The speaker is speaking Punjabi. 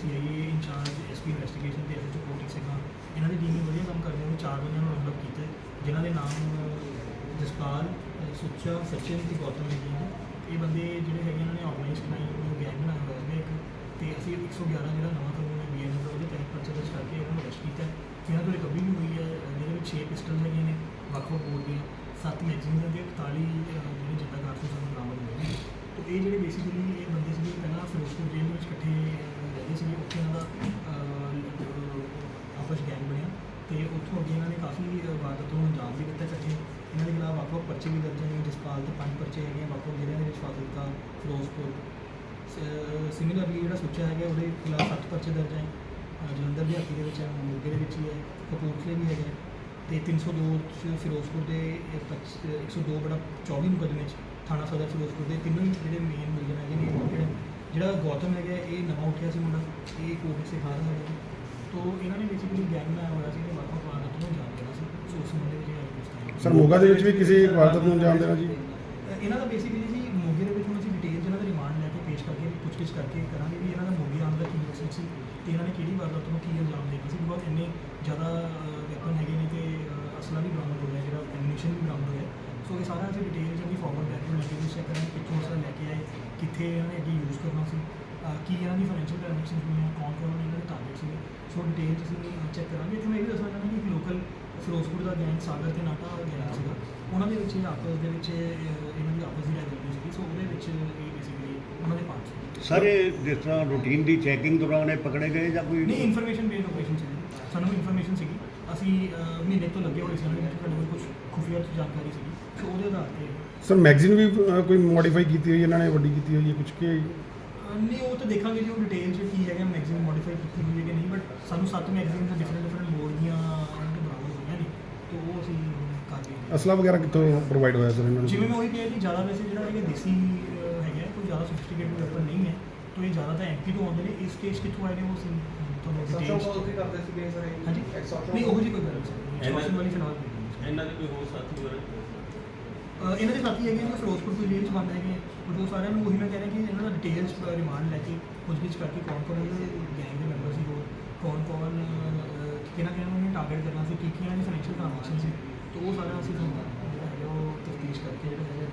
ਸੀਆਈਏ ਇੰਚਾਰਜ ਐਸਪੀ ਇਨਵੈਸਟੀਗੇਸ਼ਨ ਤੇ ਐਸਐਚਓ ਕੋਟੀ ਸਿੰਘਾਂ ਇਹਨਾਂ ਦੀ ਟੀਮ ਨੇ ਵਧੀਆ ਕੰਮ ਕਰਦੇ ਹੋਏ ਚਾਰ ਬੰਦਿਆਂ ਨੂੰ ਡਿਵੈਲਪ ਕੀਤਾ। ਹੈ, ਜਿਨ੍ਹਾਂ ਦੇ ਨਾਮ ਜਸਪਾਲ ਅਹ, ਸੁੱਚਾ ਸਚਿਨ ਤੇ ਗੌਤਮ ਹੈਗੇ ਨੇ ਇਹ ਬੰਦੇ ਜਿਹੜੇ ਹੈਗੇ ਇਹਨਾਂ ਨੇ ਆਰਗੇਨਾਈਜ਼ ਕ੍ਰਾਈਮ ਨੂੰ ਗੈਂਗ ਬਣਾਇਆ ਹੋਇਆ ਹੈ ਇੱਕ। ਤੇ ਅਸੀਂ 111 ਜਿਹੜਾ ਨਵਾਂ ਕਾਨੂੰਨ ਹੈ ਬੀਐਨਐਸ ਦਾ ਉਹਦੇ ਤਹਿਤ ਪਰਚਾ ਦਰਜ ਕਰਕੇ ਇਹਨਾਂ ਨੂੰ ਅਰੈਸਟ ਕੀਤਾ। ਹੈ। ਇਹਨਾਂ ਤੋਂ ਰਿਕਵਰੀ ਵੀ ਹੋਈ ਹੈ ਅਹ ਜਿਹਦੇ ਵਿੱਚ 6 ਪਿਸਟਲ ਹੈਗੇ ਨੇ ਵੱਖ-ਵੱਖ ਬੋਰ ਦੀਆਂ। ਸੱਤ ਮੈਗਜ਼ੀਨਸ ਹੈਗੇ 41 ਅਹ, ਜਿਹੜੇ ਜਿੱਦਾਂ ਕਾਰਤੂਸ ਸਾਨੂੰ ਬਰਾਮਦ ਹੋਏ ਨੇ। ਤੋ ਇਹ ਜਿਹੜੇ ਬੇਸਿਕਲੀ ਇਹ ਬੰਦੇ ਸੀਗੇ ਪਹਿਲਾਂ ਫਿਰੋਜ਼ਪੁਰ ਜੇਲ੍ਹ ਵਿੱਚ ਇਕੱਠੇ ਅਹ, ਰਹਿੰਦੇ ਸੀਗੇ ਉੱਥੇ ਇਹਨਾਂ ਦਾ ਅਹ, ਆਪਸ ਗੈਂਗ ਬਣਿਆ ਤੇ ਉੱਥੋਂ ਅੱਗੇ ਇਹਨਾਂ ਨੇ ਕਾਫੀ ਅਹ, ਅੰਜਾਮ ਵੀ ਦਿੱਤਾ ਇਕੱਠੇ ਇਹਨਾਂ ਦੇ ਖਿਲਾਫ ਵੱਖ-ਵੱਖ ਪਰਚੇ ਵੀ ਦਰਜ ਨੇ ਜਸਪਾਲ ਦੇ ਪੰਜ ਪਰਚੇ ਹੈਗੇ ਆ, ਵੱਖ-ਵੱਖ ਜ਼ਿਲ੍ਹਿਆਂ ਦੇ ਵਿੱਚ ਫਾਜ਼ਿਲਕਾ ਫਿਰੋਜ਼ਪੁਰ। ਸਿਮਿਲਰਲੀ ਜਿਹੜਾ ਸੁੱਚਾ ਹੈਗਾ ਉਹਦੇ ਖਿਲਾਫ ਸੱਤ ਪਰਚੇ ਦਰਜ ਹੈ ਜਲੰਧਰ ਦੇ ਹੱਥੀ ਦੇ ਵਿੱਚ ਹੈ ਮੋਗੇ ਦੇ ਵਿੱਚ ਹੀ ਹੈ ਕਪੂਰਥਲੇ ਵੀ ਹੈਗਾ ਤੇ 302 ਚ ਫਿਰੋਜ਼ਪੁਰ ਦੇ ਇਹ ਪੱਚ- ਅਹ 102 ਬੜਾ 24 ਮੁਕੱਦਮੇ ਚ ਥਾਣਾ ਸਦਰ ਫਿਰੋਜ਼ਪੁਰ ਦੇ ਤਿੰਨੋਂ ਜਿਹੜੇ ਮੇਨ ਮੁਲਜ਼ਮ ਹੈਗੇ ਨੇ ਇਹ ਜਿਹੜਾ ਗੌਤਮ ਹੈਗਾ ਇਹ ਨਵਾਂ ਉੱਠਿਆ ਸੀ ਮੁੰਡਾ। ਇਹ ਕੋਰਟ ਸੇ ਖਾਰ ਹੈਗਾ। ਤੋ ਇਹਨਾਂ ਨੇ ਬੇਸਿਕਲੀ ਗੈਂਗ ਬਣਾਇਆ ਹੋਇਆ ਸੀ ਇਹਨੇ ਵੱਖ-ਵੱਖ ਵਾਰਦਾਤਾਂ ਨੂੰ ਅੰਜਾਮ ਦੇਣਾ ਸੀ। ਸੋ ਉਸ ਮੁੰਡੇ ਵਿੱਚ ਇਹ ਅਰੈਸਟ ਸਰ ਮੋਗਾ ਦੇ ਵਿੱਚ ਵੀ ਕਿਸੇ ਵਾਰਦਾਤ ਨੂੰ ਅੰਜਾਮ ਦੇਣਾ ਜੀ? ਇਹਨਾਂ ਦਾ ਬੇਸਿਕਲੀ ਜੀ ਮੋਗੇ ਦੇ ਵਿੱਚ ਹੁਣ ਅਸੀਂ ਡਿਟੇਲ ਇਹਨਾਂ ਦਾ ਰਿਮਾਂਡ ਲੈ ਕੇ ਪੇਸ਼ ਕਰਕੇ ਪੁੱਛਗਿੱਛ ਕਰਕੇ ਕਰਾਂਗੇ ਵੀ ਇਹਨਾਂ ਦਾ ਮੋਗੇ ਆਉਣ ਦਾ ਕੀ ਮਕਸਦ ਸੀ ਤੇ ਇਹਨਾਂ ਨੇ ਕਿਹੜੀ ਵਾਰਦਾਤ ਨੂੰ ਕੀ ਅੰਜਾਮ ਦੇਣਾ ਸੀ। ਬਿਕੋਜ਼ ਇੰਨੇ ਜ਼ਿਆਦਾ ਵੈਪਨ ਹੈਗੇ ਨੇ ਤੇ ਅਸਲਾ ਵੀ ਬਰਾਮਦ ਹੋਇਆ ਜਿਹੜਾ ਐਮਿਨੇਸ਼ਨ ਵੀ ਬਰਾਮਦ ਹੋਇਆ। ਸੋ ਇਹ ਸਾਰਾ ਅਸੀਂ ਡਿਟੇਲ ਵੀ ਫਾਰਵਰਡ ਕਰਕੇ ਲੈ ਕੇ ਚੈੱਕ ਕਰਾਂਗੇ ਕਿੱਥੋਂ ਅਸਲਾ ਲੈ ਕੇ ਆਏ ਕਿੱਥੇ ਇਹਨਾਂ ਨੇ ਅੱਗੇ ਯੂਜ਼ ਕਰਨਾ ਸੀ। ਕੀ ਇਹਨਾਂ ਦੀ ਫਾਈਨੈਂਸ਼ੀਅਲ ਟ੍ਰਾਂਜੈਕਸ਼ਨ ਹੋਈਆਂ ਕੌਣ ਕੌਣ ਇਹਨਾਂ ਦੇ ਟਾਰਗੇਟ ਸੀ ਸੋ ਡਿਟੇਲ ਅਸੀਂ ਚੈੱਕ ਕਰਾਂਗੇ। ਇੱਥੇ ਮੈਂ ਇਹ ਵੀ ਦੱਸਣਾ ਚਾਹੁੰਦਾ ਕਿ ਇੱਕ ਲੋਕਲ ਫਿਰੋਜ਼ਪੁਰ ਦਾ ਗੈਂਗ ਸਾਗਰ ਤੇ ਨਾਟਾ ਗੈਂਗ ਸੀਗਾ। ਉਹਨਾਂ ਦੇ ਵਿੱਚ ਇਹ ਆਪਸ ਦੇ ਵਿੱਚ ਇਹਨਾਂ ਦੀ ਆਪਸ ਦੀ ਰਾਇਵਲਰੀ ਸੀਗੀ। ਸੋ ਉਹਦੇ ਵਿੱਚ ਇਹ ਬੇਸਿਕਲੀ ਉਹਨਾਂ ਦੇ ਪਾਰਟ ਸੀ ਸਰ ਇਹ ਜਿਸ ਤਰ੍ਹਾਂ ਰੂਟੀਨ ਦੀ ਚੈਕਿੰਗ ਦੌਰਾਨ ਇਹ ਪਕੜੇ ਗਏ ਜਾਂ ਕੋਈ ਨਹੀਂ ਇਨਫੋਰਮੇਸ਼ਨ ਬੇਸਡ ਆਪਰੇਸ਼ਨ ਸੀ ਸਾਨੂੰ ਇਨਫੋਰਮੇਸ਼ਨ ਸੀਗੀ। ਅਸੀਂ ਮਹੀਨੇ ਤੋਂ ਲੱਗੇ ਹੋਏ ਸੀ ਕੋਲ ਕੁਝ ਖੁਫੀਆ ਜਾਣਕਾਰੀ ਸੀਗੀ। ਸੋ ਉਹਦੇ ਆਧਾਰ ਤੇ ਸਰ ਮੈਗਜ਼ੀਨ ਵੀ ਕੋਈ ਮੋਡੀਫਾਈ ਕੀਤੀ ਹੋਈ ਇਹਨਾਂ ਨੇ ਵੱਡੀ ਕੀਤੀ ਹੋਈ ਹੈ? ਕੁਝ ਕਿ ਨਹੀਂ ਉਹ ਤਾਂ ਦੇਖਾਂਗੇ ਜੀ ਉਹ ਡਿਟੇਲ 'ਚ ਕੀ ਹੈਗਾ ਮੈਗਜ਼ੀਨ ਮੋਡੀਫਾਈ ਕੀਤੀ ਹੋਈ ਹੈ ਕਿ ਨਹੀਂ ਬਟ ਸਾਨੂੰ ਸੱਤ ਮੈਗਜ਼ੀਨ ਦੇ ਡਿਫਰੈਂਟ ਡਿਫਰੈਂਟ ਬੋਰਡ ਦੀਆਂ ਤੋਂ ਬਰਾਮਦ ਹੋਈਆਂ ਨੇ ਤੇ ਉਹ ਅਸੀਂ ਕਰ ਰਹੇ ਅਸਲਾ ਵਗੈਰਾ ਕਿੱਥੋਂ ਪ੍ਰੋਵਾਈਡ ਹੋਇਆ ਸਰ ਇਹਨਾਂ ਨੂੰ? ਜਿਵੇਂ ਮੈਂ ਉਹੀ ਕਿਹਾ ਜੀ ਜ਼ਿਆਦਾ ਵੈਸੇ ਜਿਹੜਾ ਹੈਗਾ ਦੇਸੀ ਹੈਗਾ ਕੋਈ ਜ਼ਿਆਦਾ ਸੋਫਿਸਟੀਕੇਟਡ ਵੈਪਨ ਨਹੀਂ ਹੈ ਤੋ ਇਹ ਜ਼ਿਆਦਾ ਤਾਂ ਐਮਪੀ ਤੋਂ ਆਉਂਦੇ ਨੇ ਇਸ ਕੇਸ ਕਿੱਥੋਂ ਆਏ ਨੇ ਉਹ ਅਸੀਂ ਤੁਹਾਨੂੰ ਡਿਟੇਲ ਕਰਦੇ ਸੀਗੇ ਸਰ ਹਾਂਜੀ। ਨਹੀਂ ਉਹ ਜੀ ਕੋਈ ਗੱਲ ਨਹੀਂ ਸਰ ਐਕਸਟ੍ਰੈਕਸ਼ਨ ਵਾਲੀ ਫਿਲਹਾਲ। ਇਹਨਾਂ ਦੇ ਕੋਈ ਹੋਰ ਸਾਥੀ ਵਗੈਰਾ? ਇਹਨਾਂ ਦੇ ਸਾਥੀ ਹੈਗੇ ਨੇ, ਫਿਰੋਜ਼ਪੁਰ ਤੋਂ ਜੇਲ੍ਹ 'ਚ ਬੰਦ ਹੈਗੇ ਆ ਬਟ ਉਹ ਸਾਰਿਆਂ ਨੂੰ ਉਹੀ ਮੈਂ ਕਹਿ ਰਿਹਾ ਕਿ ਇਹਨਾਂ ਦਾ ਡਿਟੇਲਸ ਰਿਮਾਂਡ ਲੈ ਕੇ ਪੁੱਛਗਿੱਛ ਕਰਕੇ ਕੌਣ ਕੌਣ ਇਹਦੇ ਗੈਂਗ ਦੇ ਮੈਂਬਰ ਸੀ ਹੋਰ ਕੌਣ ਕੌਣ ਕਿਹਨਾਂ ਕਿਹਨਾਂ ਨੂੰ ਟਾਰਗੇਟ ਕਰਨਾ ਸੀ, ਕੀ ਕੀ ਇਹਨਾਂ ਦੀ ਫਾਈਨੈਂਸ਼ੀਅਲ ਟ੍ਰਾਂਜੈਕਸ਼ਨ ਸੀ। ਤੇ ਉਹ ਸਾਰਾ ਅਸੀਂ ਤੁਹਾਨੂੰ ਜਿਹੜਾ ਹੈਗਾ ਉਹ ਤਫਤੀਸ਼ ਕਰਕੇ ਜਿਹੜਾ ਹੈਗਾ